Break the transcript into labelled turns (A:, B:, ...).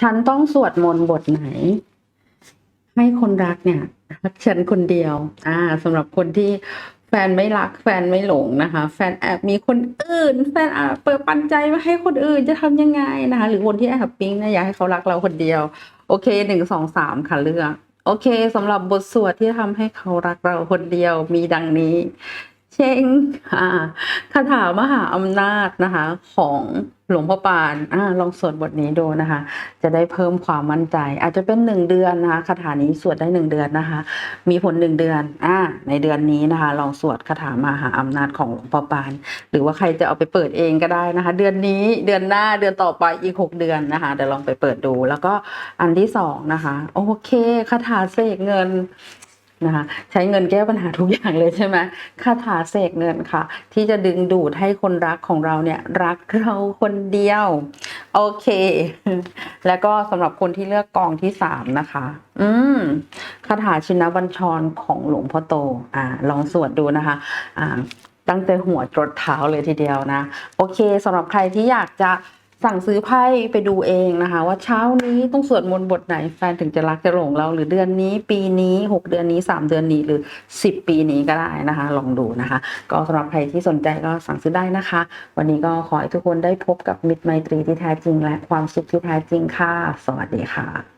A: ฉันต้องสวดมนต์บทไหน ให้คนรักเนี่ยรักฉันคนเดียว อ่าสำหรับคนที่แฟนไม่รัก แฟนไม่หลงนะคะ แฟนแอบมีคนอื่น แฟนแอบเปิดปันใจมาให้คนอื่นจะทำยังไงนะคะ หรือคนที่แอบปิ๊งนะอยากให้เขารักเราคนเดียว โอเคหนึ่งสองสามค่ะเลือกโอเคสำหรับบทสวดที่ทำให้เขารักเราคนเดียวมีดังนี้ เช่งอ่าคาถามหาอำนาจนะคะ ของหลวงพ่อปานอ่าลองสวดบทนี้ดูนะคะ จะได้เพิ่มความมั่นใจ อาจจะเป็นหนึ่งเดือนนะคะคาถานี้สวดได้หนึ่งเดือนนะคะ มีผลหนึ่งเดือนอ่าในเดือนนี้นะคะ ลองสวดคาถามหาอำนาจของหลวงพ่อปาน หรือว่าใครจะเอาไปเปิดเองก็ได้นะคะ เดือนนี้เดือนหน้าเดือนต่อไปอีกหกเดือนนะคะเดี๋ยวลองไปเปิดดู แล้วก็อันที่สองนะคะโอเคคาถาเสกเงิน นะคะใช้เงินแก้ปัญหาทุกอย่างเลยใช่ไหมคาถาเสกเงินค่ะ ที่จะดึงดูดให้คนรักของเราเนี่ยรักเราคนเดียวโอเค แล้วก็สำหรับคนที่เลือกกองที่สามนะคะ อืมคาถาชินบัญชรของหลวงพ่อโต อ่า ลองสวดดูนะคะ อ่า ตั้งแต่หัวจรดเท้าเลยทีเดียวนะ โอเคสำหรับใครที่อยากจะ สั่งซื้อไพ่ไปดูเองนะคะ ว่าเช้านี้ต้องสวดมนต์บทไหนแฟนถึงจะรักจะหลงเรา หรือเดือนนี้ปีนี้หกเดือนนี้สามเดือนนี้หรือสิบปีนี้ก็ได้นะคะ ลองดูนะคะ ก็สำหรับใครที่สนใจก็สั่งซื้อได้นะคะ วันนี้ก็ขอให้ทุกคนได้พบกับมิตรไมตรีที่แท้จริง และความสุขที่แท้จริงค่ะ สวัสดีค่ะ